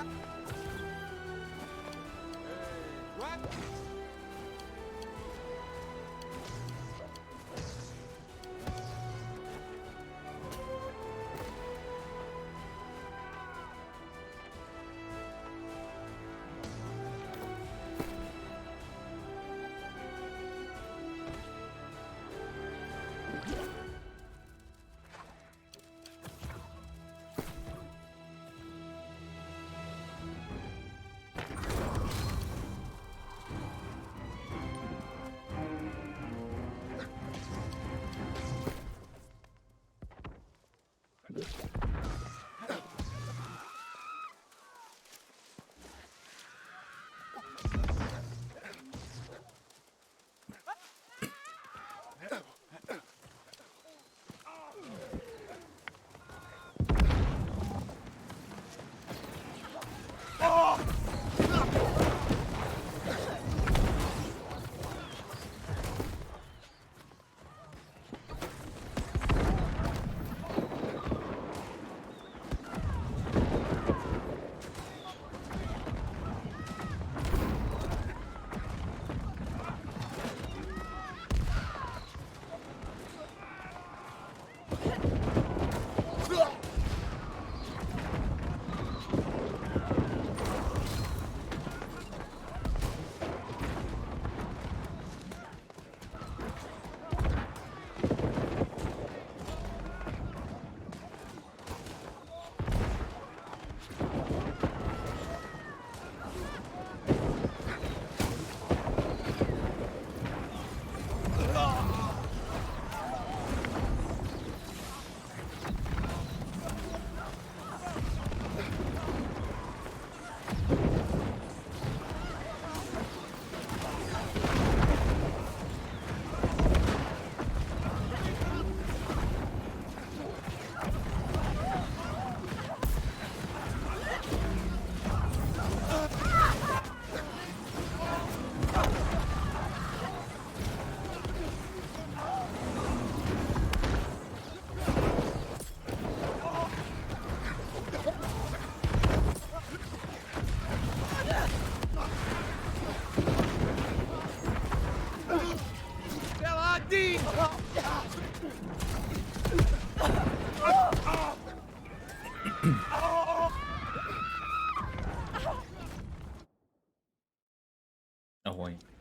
감사합니다.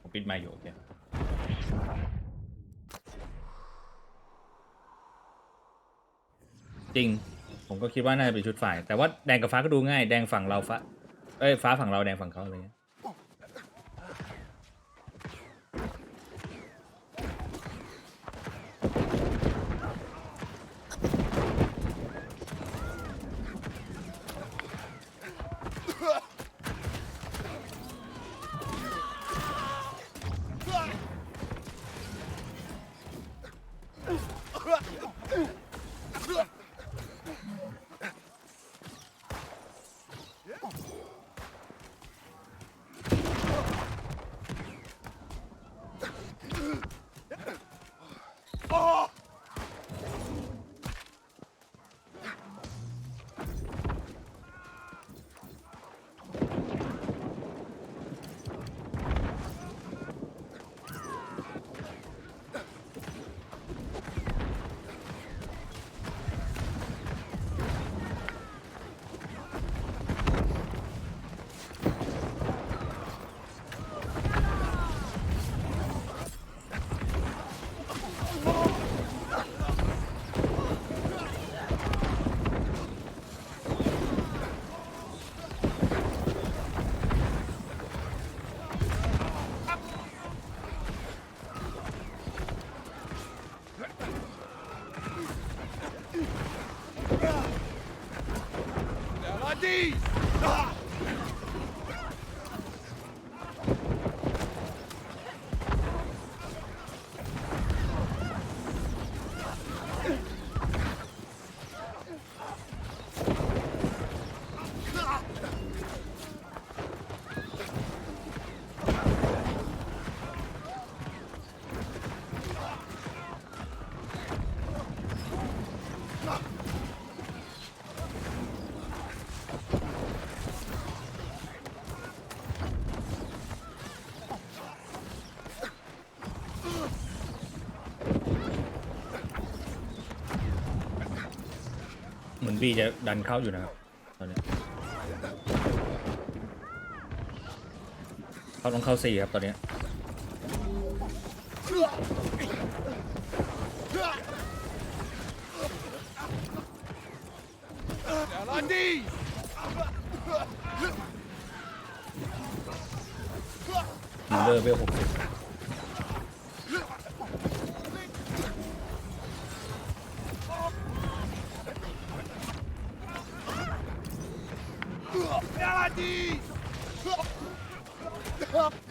ผมปิดไมค์อยู่โอเคจริง ผมก็คิดว่าน่าจะเป็นชุดฝ่าย แต่ว่าแดงกับฟ้าก็ดูง่าย แดงฝั่งเราฟ้าเอ้ยฟ้าฝั่งเราแดงฝั่งเขาอะไรเงี้ย บีจะดันเข้าอยู่นะครับตอนนี้เขาต้องเข้าสี่ครับตอนนี้มิลเลอร์เวลหกสิบ Parti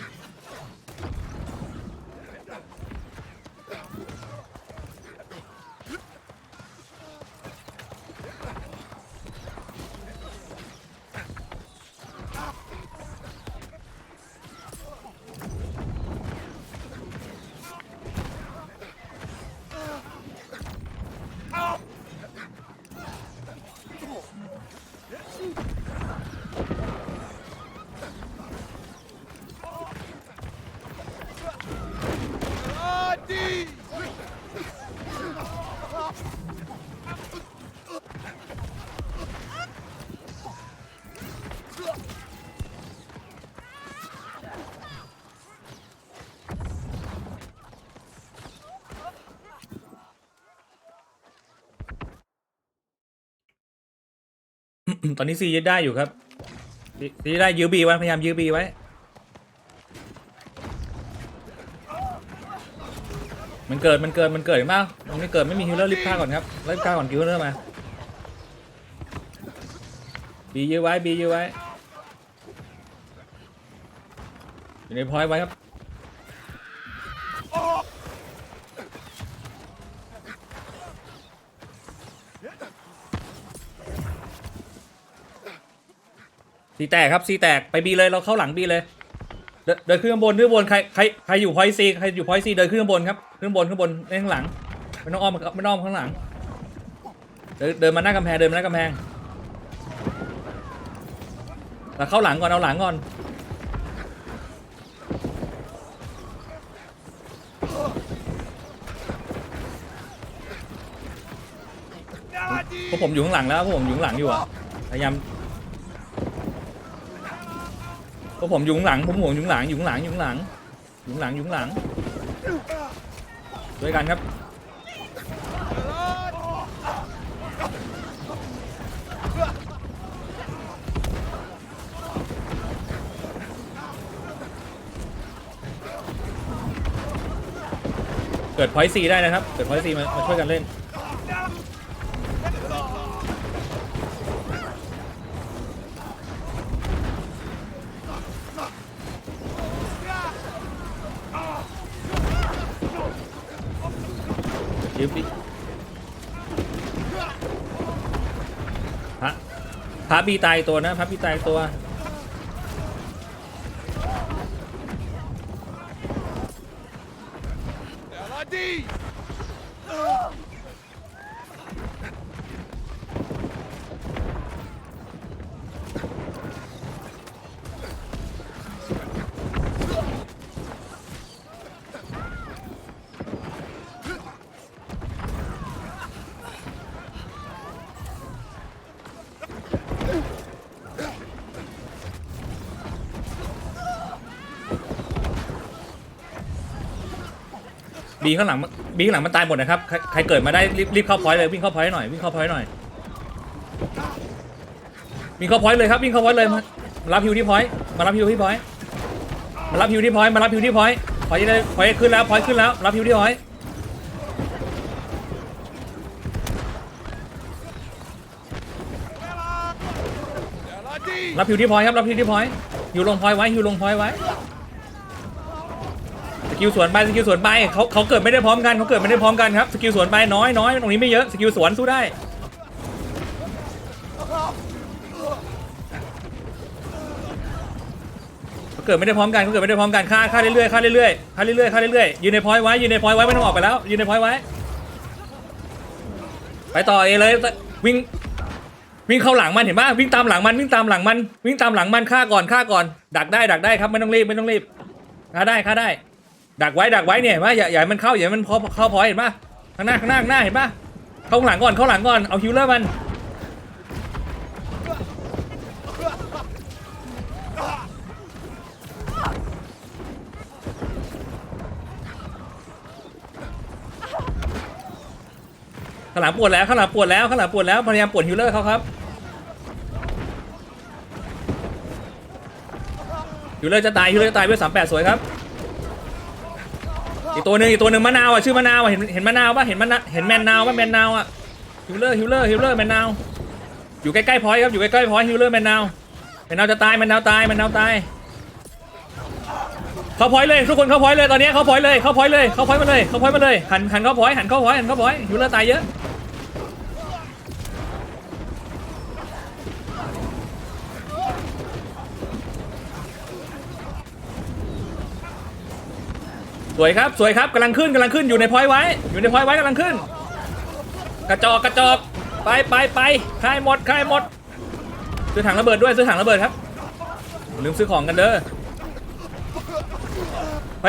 ตอนนี้ซียึดได้อยู่ครับซียึดได้ยื้อบีไว้พยายามยื้อบีไว้ มันเกิดมันเกิดมันเกิดเห็นเปล่ามันไม่เกิดไม่มีฮิลเลอร์รีบฆ่าก่อนครับรีบฆ่าก่อนฮิลเลอร์มาบียื้อไว้บียื้อไว้อยู่ในพอยต์ไว้ครับ สีแตกครับสีแตกไปบีเลยเราเข้าหลังบีเลย เดินขึ้นข้างบนขึ้นบนใครใครใครอยู่พอยซีใครอยู่พอยซีเดินขึ้นข้างบนครับขึ้นบนขึ้นบนเนข้างหลังไม่ต้องอ้อมไม่ต้องอ้อมข้างหลัง เดินเดินมาหน้ากำแพงเดินมาหน้ากำแพงเราเข้าหลังก่อนเอาหลังก่อนพวกผมอยู่ข้างหลังแล้วพวกผมอยู่ข้างหลังอยู่อะพยายาม พวกผมอยู่ข้างหลังผมห่วงอยู่ข้างหลังอยู่ข้างหลังอยู่ข้างหลังอยู่ข้างหลังอยู่ข้างหลังด้วยกันครับเกิดพอยซีได้นะครับ เกิดพอยซีมามาช่วยกันเล่น ยืมดิพระพระ บีตายตัวนะพับบีตายตัว บีข้างหลังบีข้างหลังมันตายหมดนะครับใครใครเกิดมาได้รีบรีบเข้าพอยต์เลยวิ่งเข้าพอยต์หน่อยวิ่งเข้าพอยต์หน่อยวิ่งเข้าพอยต์เลยครับวิ่งเข้าพอยต์เลยมามารับฮิวที่พอยต์มารับฮิวที่พอยต์มารับฮิวที่พอยต์มารับฮิวที่พอยต์พอยต์ได้พอยต์ขึ้นแล้วพอยต์ขึ้นแล้วรับฮิวที่พอยต์รับฮิวที่พอยต์ครับรับฮิวที่พอยต์ฮิวลงพอยต์ไว้ฮิวลงพอยต์ไว้ กิลสวนไปสกิลสวนไปเขาเขาเกิดไม่ได้พร้อมกันเขาเกิดไม่ได้พร้อมกันครับสกิลสวนไปน้อยน้อยตรงนี้ไม่เยอะสกิลสวนสู้ได้เขาเกิดไม่ได้พร้อมกันเขาเกิดไม่ได้พร้อมกันฆ่าฆ่าเรื่อยๆฆ่าเรื่อยๆฆ่าเรื่อยๆฆ่าเรื่อยๆยืนในพอยต์ไว้ยืนในพอยต์ไว้ไม่ต้องออกไปแล้วยืนในพอยต์ไว้ ไปต่อเอเลยวิ่งวิ่งเข้าหลังมันเห็นป่ะวิ่งตามหลังมันวิ่งตามหลังมันวิ่งตามหลังมันฆ่าก่อนฆ่าก่อน ดักได้ดักได้ครับไม่ต้องรีบไม่ต้องรีบฆ่าได้ฆ่าได้ ดักไว้ดักไว้เนี่ยเห็นปะอย่าอย่าให้มันเข้าอย่าให้มันเข้าเข้าพอเห็นปะข้างหน้าข้างหน้าข้างหน้าเห็นปะเข้าข้างหลังก่อนเข้าหลังก่อนเอาฮิวเลอร์มันข้างหลังปวดแล้วข้างหลังปวดแล้วข้างหลังปวดแล้วพยายามปวดฮิวเลอร์เขาครับฮิวเลอร์จะตายฮิวเลอร์จะตายเวทสามแปดสวยครับ อีกตัวหนึ่งอีกตัวหนึ่งมะนาวอะชื่อมะนาวอะเห็นเห็นมะนาวปะเห็นมะนาวเห็นแมนนาวปะแมนนาวอะฮิวเลอร์ฮิวเลอร์ฮิวเลอร์แมนนาวอยู่ใกล้ๆพอยต์ครับอยู่ใกล้ๆพอยต์ฮิวเลอร์แมนนาวแมนนาวจะตายแมนนาวตายแมนนาวตายเข้าพอยต์เลยทุกคนเข้าพอยต์เลยตอนนี้เข้าพอยต์เลยเข้าพอยต์เลยเข้าพอยต์มาเลยเข้าพอยต์มาเลยหันหันเข้าพอยต์หันเข้าพอยต์หันเข้าพอยต์ฮิวเลอร์ตายเยอะ สวยครับสวยครับกำลังขึ้นกำลังขึ้นอยู่ในพอยไว้ อยู่ในพอยไว้กำลังขึ้น กระจอกกระจอกไปไปไปค่ายหมดค่ายหมดซื้อถังระเบิดด้วยซื้อถังระเบิดครับลืมซื้อของกันเด้อไป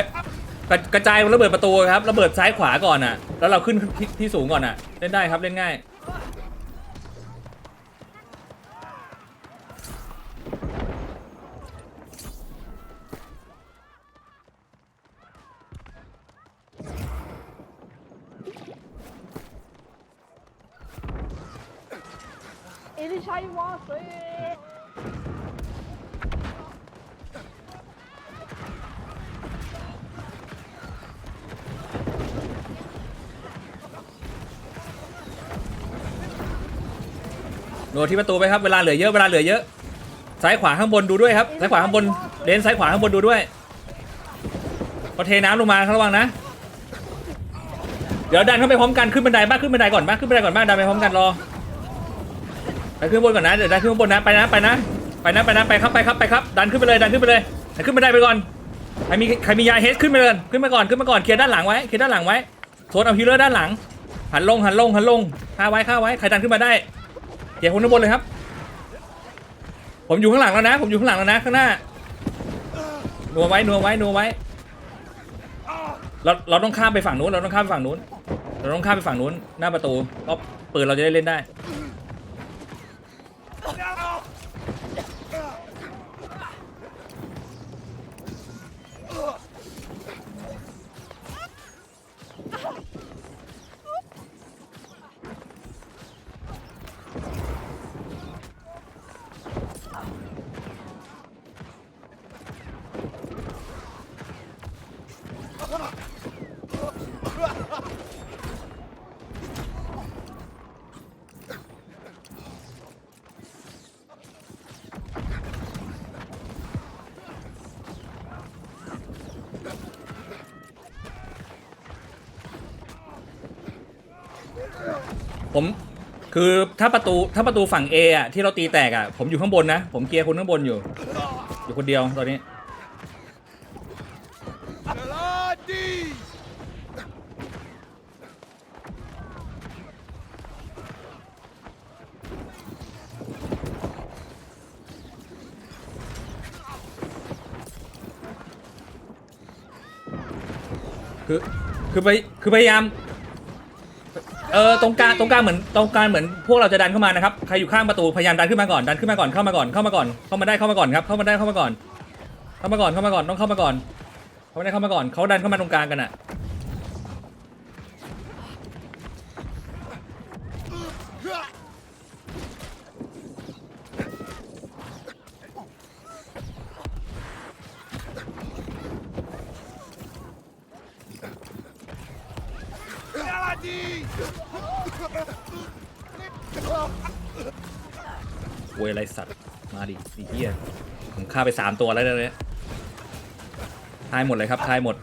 กระกระจายระเบิดประตูครับระเบิดซ้ายขวาก่อนอะ แล้วเราขึ้นที่สูงก่อนอะเล่นได้ครับเล่นง่าย เอลิชัยวาเซโดดที่ประตูไปครับเวลาเหลือเยอะเวลาเหลือเยอะซ้ายขวาข้างบนดูด้วยครับซ้ายขวาข้างบนเลนซ้ายขวาข้างบนดูด้วยพอเทน้ำลงมาครับระวังนะ เดี๋ยวดันเข้าไปพร้อมกันขึ้นบันไดบ้างขึ้นบันไดก่อนบ้างขึ้นบันไดก่อนบ้างดันไปพร้อมกันรอ ไปขึ้นบนก่อนนะเดี๋ยวดันขึ้นบนนะไปนะไปนะไปนะไปนะไปครับไปครับไปครับ ดันขึ้นไปเลยดันขึ้นไปเลยแต่ขึ้นบันได้ไปก่อนใครมีใครมียาเฮสขึ้นไปเลยขึ้นมาก่อนขึ้นมาก่อนเคลียร์ด้านหลังไว้เคลียร์ด้านหลังไว้โซนเอาฮิลเลอร์ด้านหลังหันลงหันลงหันลงฆ่าไว้ฆ่าไว้ใครดันขึ้นมาได้เดี๋ยวคนข้างบนเลยครับ ผมอยู่ข้างหลังแล้วนะ ผมอยู่ข้างหลังแล้วนะข้างหน้านัวไว้นัวไว้นัวไว้เราเราต้องข้ามไปฝั่งนู้นเราต้องข้ามไปฝั่งนู้น เราต้องข้ามไปฝั่งนู้นหน้าประตูเพราะปืนเราจะได้เล่นได้ เผมคือถ้าประตูถ้าประตูฝั่ง A อะที่เราตีแตกอะผมอยู่ข้างบนนะ ผมเคลียร์คนข้างบนอยู่ อยู่คนเดียวตอนนี้คือคือไปคือพยายาม ออตรงกลางตรงกลางเหมือนตรงกลางเหมือนพวกเราจะดันเข้ามานะครับใครอยู่ข้างประตูพยายามดันขึ้นมาก่อนดันขึ้นมาก่อนเข้ามาก่อนเข้ามาก่อนเข้ามาได้เข้ามาก่อนครับเข้ามาได้เข้ามาก่อน เข้ามาก่อนเข้ามาก่อนต้องเข้ามาก่อนเขาไมาได้เข้ามาก่อนเขาดันเข้ามาตรงกลางกันอะ เวยอะไรสัตว์มาดิไอ้เหี้ยผม ฆ่าไปสามตัวแล้วเนี่ยทายหมดเลยครับทายหมด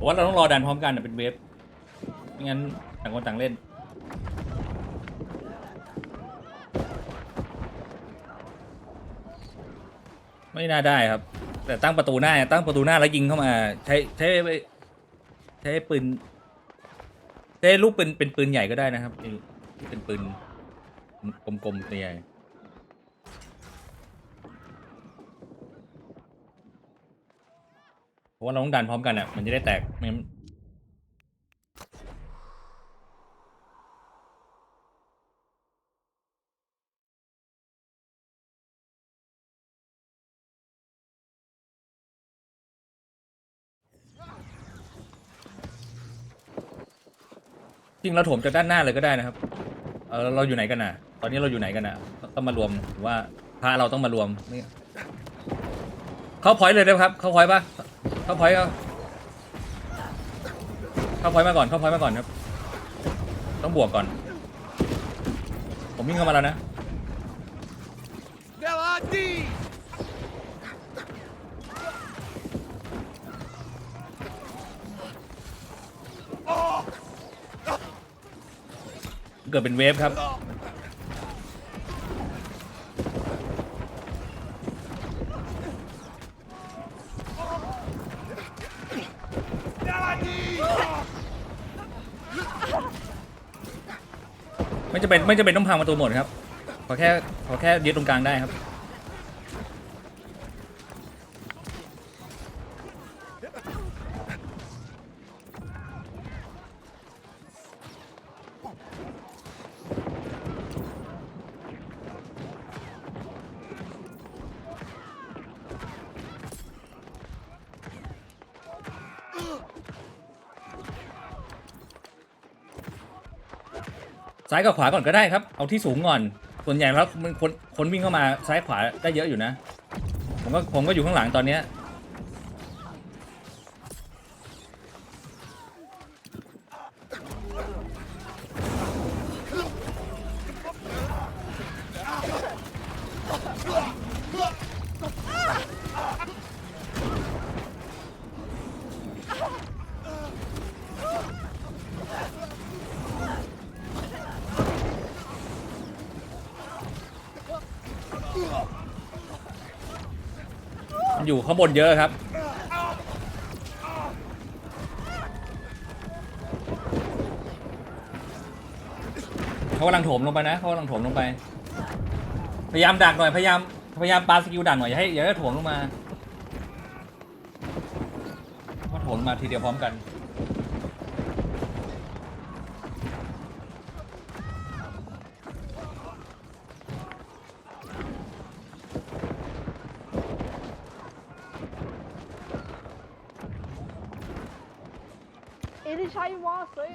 ผมว่าเราต้องรอดันพร้อมกันเป็นเวฟไม่งั้นต่างคนต่างเล่น ไม่น่าได้ครับ แต่ตั้งประตูหน้า ตั้งประตูหน้าแล้วยิงเข้ามา ใช้ใช้ใช้ปืนใช้ลูกเปืนเป็นปืนใหญ่ก็ได้นะครับเป็นปืนกลมๆตัวใหญ่เพ ราะว่าเราต้องดันพร้อมกันอะ มันจะได้แตกไม่งั้นจริงเราถมจากด้านหน้าเลยก็ได้นะครับ เออเราอยู่ไหนกันน่ะ ตอนนี้เราอยู่ไหนกันน่ะ ต้องมารวมหรือว่าพาเราต้องมารวมนี่เข้าพอยต์เลยได้ครับ เข้าพอยต์ปะ เข้าพอยต์ก็เข้าพอยต์มาก่อนเข้าพอยต์มาก่อนครับ ต้องบวกก่อน ผมวิ่งเข้ามาแล้วนะเกิดเป็นเวฟครับไจะเป็นไม่จะเป็นต้องพังประตูหมดครับขอแค่ขอแค่ยึดตรงกลางได้ครับายกับขวาก่อนก็ได้ครับ เอาที่สูงก่อน ส่วนใหญ่แล้วมันคนคนวิ่งเข้ามาซ้ายขวาได้เยอะอยู่นะ ผมก็ผมก็อยู่ข้างหลังตอนเนี้ย ข้างบนเยอะครับ เขากำลังโถมลงไปนะเขากำลังโถมลงไป พยายามดักหน่อย พยายาม พยายามปาสกิลดักหน่อยอย่าให้อย่าให้โถมลงมาว่าโถมมาทีเดียวพร้อมกัน เอลิชัยวาเซ่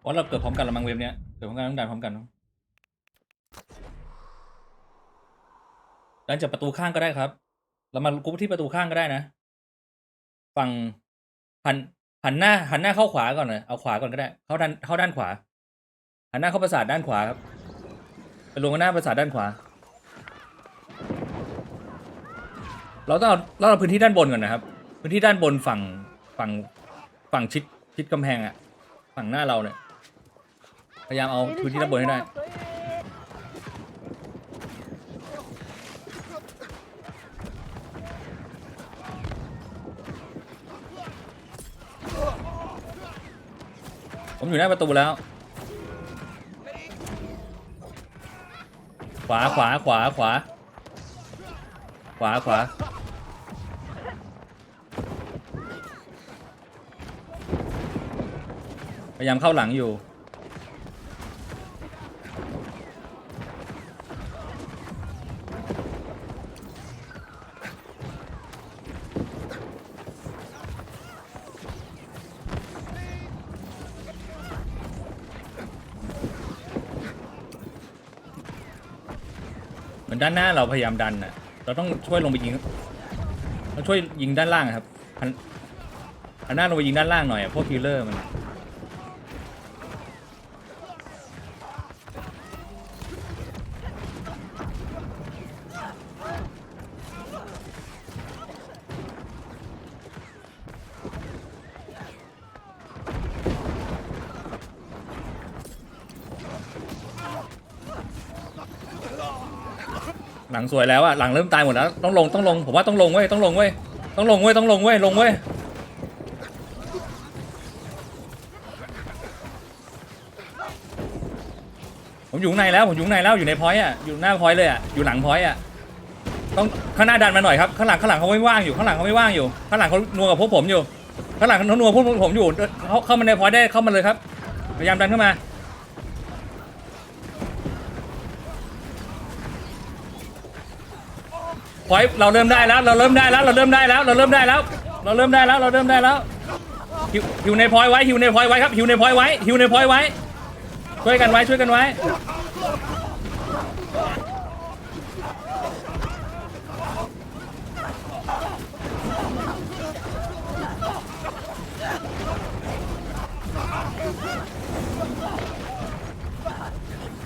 เพราเราเกิดพร้อมกันละมังเว็บเนี้ยเกิดพร้อมกันต้องดันพร้อมกันเนอะดันจากประตูข้างก็ได้ครับ เรามากรุ๊ปที่ประตูข้างก็ได้นะ ฝั่งหันหันหน้าหันหน้าเข้าขวาก่อนเลยเอาขวาก่อนก็ได้ เข้าด้านเข้าด้านขวา หันหน้าเข้าประสาทด้านขวาครับ ไปลงหน้าประสาทด้านขวา เราต้องเอาเราเอาพื้นที่ด้านบนก่อนนะครับ พื้นที่ด้านบนฝั่งฝั่งฝั่งชิดชิดกำแพงอะฝั่งหน้าเราเนี่ยพยายามเอาพื้นที่ด้านบนให้ได้ ผมอยู่หน้าประตูแล้ว ขวาขวาขวาขวาขวาขวา ยายามเข้าหลังอยู่ เหมือนด้านหน้าเราพยายามดันน่ะ เราต้องช่วยลงไปยิงเราช่วยยิงด้านล่างอะครับหันหันหน้าลงไปยิงด้านล่างหน่อยอะพวกคิลเลอร์มัน หลังสวยแล้วอะหลังเริ่มตายหมดแล้วต้องลงต้องลงผมว่าต้องลงเว้ยต้องลงเว้ยต้องลงเว้ยต้องลงเว้ยลงเว้ยผมอยู่ในแล้วผมอยู่ในแล้วอยู่ในพอยต์อะอยู่หน้าพอยต์เลยอะอยู่หลังพอยต์อะต้องข้างหน้าดันมาหน่อยครับข้างหลังข้างหลังเขาไม่ว่างอยู่ข้างหลังเขาไม่ว่างอยู่ข้างหลังเขานัวกับพวกผมอยู่ข้างหลังเขานัวพวกผมอยู่เขาเข้ามาในพอยต์ได้เข้ามาเลยครับพยายามดันเข้ามา พอยเราเริ่มได้แล้ว เราเริ่มได้แล้ว เราเริ่มได้แล้ว เราเริ่มได้แล้ว เราเริ่มได้แล้ว เราเริ่มได้แล้วหิวหิวในพอยไว้หิวในพอยไว้ครับหิวในพอยไว้หิวในพอยไว้ ช่วยกันไว้ช่วยกันไว้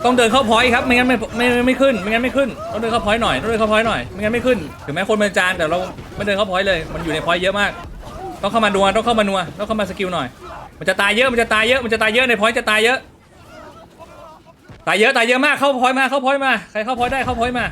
ต้องเดินเข้าพอยต์ครับไม่งั้นไม่ไม่ไม่ไม่ขึ้นไม่งั้นไม่ขึ้นต้องเดินเข้าพอยต์หน่อยต้องเดินเข้าพอยต์หน่อยไม่งั้นไม่ขึ้นถึงแม้คนเป็นจานแต่เราไม่เดินเข้าพอยต์เลย มันอยู่ในพอยต์เยอะมาก ต้องเข้ามานัวต้องเข้ามานัวต้องเข้ามาสกิลหน่อย มันจะตายเยอะมันจะตายเยอะมันจะตายเยอะในพอยต์จะตายเยอะตายเยอะตายเยอะมากเข้าพอยต์มาเข้าพอยต์มาใครเข้าพอยต์ได้เข้าพอยต์มา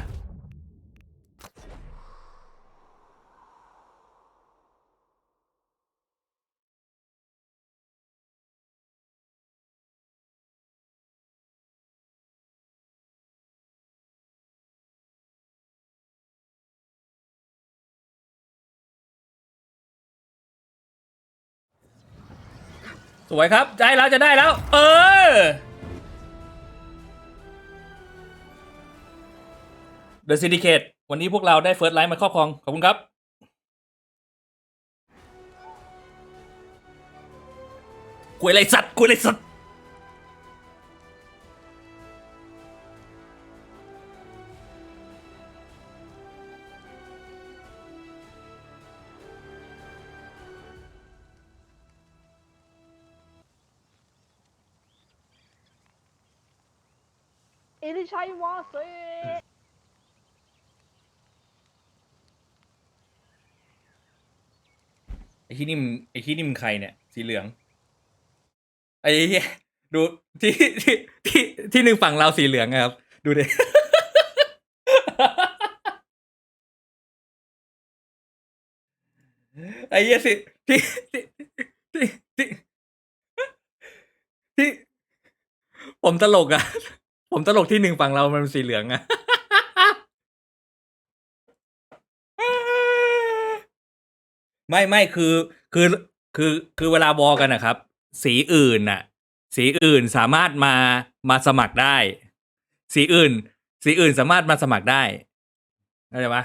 สวยครับได้แล้วจะได้แล้ว เออ The Syndicate วันนี้พวกเราได้เฟิร์สไลท์มาครอบครอง ขอบคุณครับ คุยอะไรสัตว์คุยอะไรสัตว์ ชัยวาเซไอ้ที่นี่มไอ้ที่นี่มใครเนี่ย สีเหลือง ไอ้เหี้ยดดูที่ที่ที่ที่หนึ่งฝั่งเราสีเหลืองอะครับ ดูดิ ไอ้เหี้ยสิที่ที่ที่ที่ที่ผมตลกอะ ผมตลกที่หนึ่งฝั่งเรามันเป็นสีเหลืองอะไม่ไม่คือคือคือคือเวลาวอลกันนะครับ สีอื่นน่ะ สีอื่นสามารถมามาสมัครได้ สีอื่น สีอื่นสามารถมาสมัครได้เข้าใจปะ